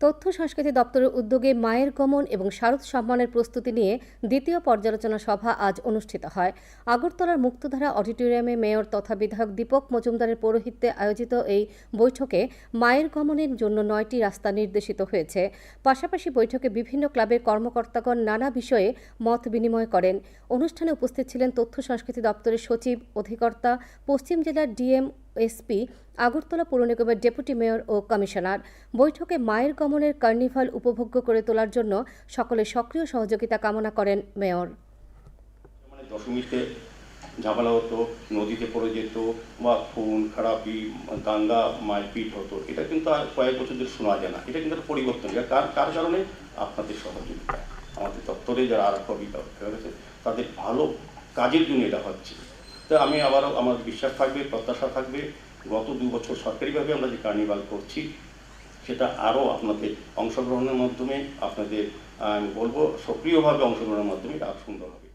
তথ্য সংস্কৃতি দপ্তরের উদ্যোগে মায়ের গমন এবং শারদ সম্মানের প্রস্তুতি নিয়ে দ্বিতীয় পর্যালোচনা সভা আজ অনুষ্ঠিত হয়। আগরতলার মুক্তধারা অডিটোরিয়ামে মেয়র তথা বিধায়ক দীপক মজুমদারের পৌরোহিত্যে আয়োজিত এই বৈঠকে মায়ের গমনের জন্য নয়টি রাস্তা নির্দেশিত হয়েছে। পাশাপাশি বৈঠকে বিভিন্ন ক্লাবের কর্মকর্তাগণ নানা বিষয়ে মত বিনিময় করেন। অনুষ্ঠানে উপস্থিত ছিলেন তথ্য সংস্কৃতি দপ্তরের সচিব, অধিকর্তা, পশ্চিম জেলার ডিএম এসপি আগরতলা পৌর নিগমের ডেপুটি মেয়র ও কমিশনার। বৈঠকে মায়ের গমনের কার্নিভাল উপভোগ্য করে তোলার জন্য সকলের সক্রিয় সহযোগিতা কামনা করেন মেয়র। মানে দশমীতে ঝামেলা হতো, নদীতে পড়ে যেত, বা খুন, খারাপি, দাঙ্গা, মারপিট হতো, এটা কিন্তু আর কয়েক বছর ধরে শোনা যায় না। এটা কিন্তু একটা পরিবর্তন। কার কার কারণে? আপনাদের সহযোগিতা। আমাদের দপ্তরে যারা আরক্ষা বিভাগ রয়েছে তাদের ভালো কাজের জন্য এটা হচ্ছে। তো আমি আবারও আমার বিশ্বাস থাকবে, প্রত্যাশা থাকবে, গত দু বছর সরকারিভাবে আমরা যে কার্নিভাল করছি, সেটা আরও আপনাদের অংশগ্রহণের মাধ্যমে, আপনাদের আমি বলব সক্রিয়ভাবে অংশগ্রহণের মাধ্যমে এটা সুন্দর হবে।